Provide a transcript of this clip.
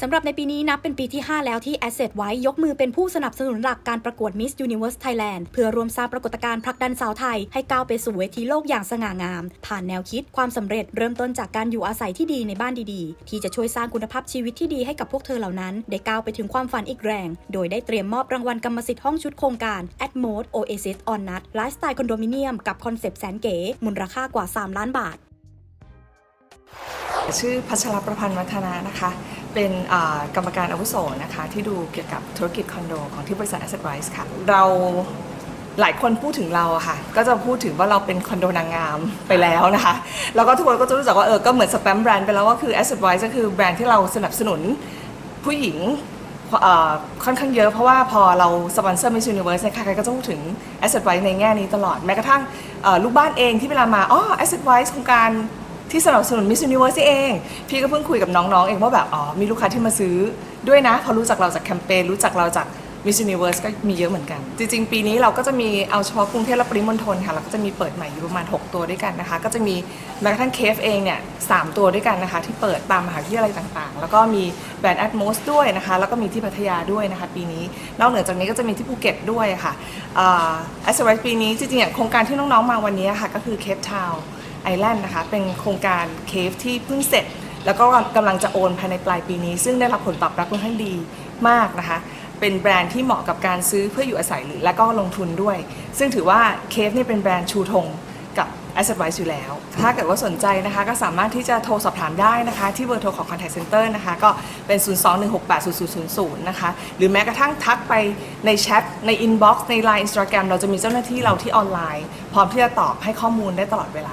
สำหรับในปีนี้นับเป็นปีที่ 5 แล้วที่ Asset ไว้ยกมือเป็นผู้สนับสนุนหลักการประกวด Miss Universe Thailand เพื่อรวมสร้างปรากฏการณ์ผลักดันสาวไทย ให้ก้าวไปสู่เวทีโลกอย่างสง่างาม ผ่านแนวคิดความสำเร็จเริ่มต้นจากการอยู่อาศัยที่ดีในบ้านดีๆ ที่จะช่วยสร้างคุณภาพชีวิตที่ดีให้กับพวกเธอเหล่านั้น ได้ก้าวไปถึงความฝันอีกแรง โดยได้เตรียมมอบรางวัลกรรมสิทธิ์ห้องชุดโครงการ Atmos Oasis on Nut ไลฟ์สไตล์คอนโดมิเนียมกับคอนเซปต์แสนเก๋มูลค่ากว่า 3 ล้านบาท ชื่อพัชรประพันธ์วัฒนานะคะ เป็นกรรมการอาวุโสนะคะที่ดูเกี่ยวกับธุรกิจคอนโดของที่บริษัท Asset Wise ค่ะ เราหลายคนพูดถึงเราอะค่ะ ก็จะพูดถึงว่าเราเป็นคอนโดนางงามไปแล้วนะคะ แล้วก็ทุกคนก็จะรู้จักว่าเออ ก็เหมือนสแปมแบรนด์ไปแล้วว่าคือ Asset Wise ก็คือแบรนด์ที่เราสนับสนุนผู้หญิงค่อนข้างเยอะเพราะว่าพอเราสปอนเซอร์ Miss Universe เนี่ยใครๆก็จะพูดถึง Asset Wise ในแง่นี้ตลอด แม้กระทั่งลูกบ้านเองที่เวลามาอ๋อ Asset Wise โครงการ ที่สนับสนุน Miss Universe นี่เอง พี่ก็เพิ่งคุยกับน้องๆ เองว่าแบบอ๋อมีลูกค้าที่มาซื้อด้วยนะพอรู้จักเราจากแคมเปญรู้จักเราจาก Miss Universe ก็มีเยอะเหมือนกัน จริง ๆ ปีนี้เราก็จะมีเอาเฉพาะกรุงเทพและปริมณฑลค่ะเราก็จะมีเปิดใหม่อยู่ประมาณ 6 ตัวด้วยกันนะคะ ก็จะมีแม้กระทั่งเคฟเองเนี่ยสามตัวด้วยกันนะคะ ที่เปิดตามมหาวิทยาลัยต่างๆ แล้วก็มีแบรนด์ Atmos ด้วยนะคะ แล้วก็มีที่พัทยาด้วยนะคะ ปีนี้นอกเหนือจากนี้ก็จะมีที่ภูเก็ตด้วยค่ะแอสเซอร์ปีนี้จริงๆอย่างโครงการที่น้องๆมาวันนี้ค่ะก็คือเคปทาวน์ ไอแลนด์นะคะ เป็นโครงการเคฟที่เพิ่งเสร็จ แล้วก็กำลังจะโอนภายในปลายปีนี้ ซึ่งได้รับผลตอบรับค่อนข้างดีมากนะคะ เป็นแบรนด์ที่เหมาะกับการซื้อเพื่ออยู่อาศัยหรือและก็ลงทุนด้วย ซึ่งถือว่าเคฟนี่เป็นแบรนด์ชูธงกับ Asset Wise อยู่แล้ว ถ้าเกิดว่าสนใจนะคะก็สามารถที่จะโทรสอบถามได้นะคะ ที่เบอร์โทรของ Contact Center นะคะ ก็เป็น 021680000 นะคะ หรือแม้กระทั่งทักไปในแชทใน Inbox ใน Line Instagram เราจะมีเจ้าหน้าที่เราที่ออนไลน์ พร้อมที่จะตอบให้ข้อมูลได้ตลอดเวลา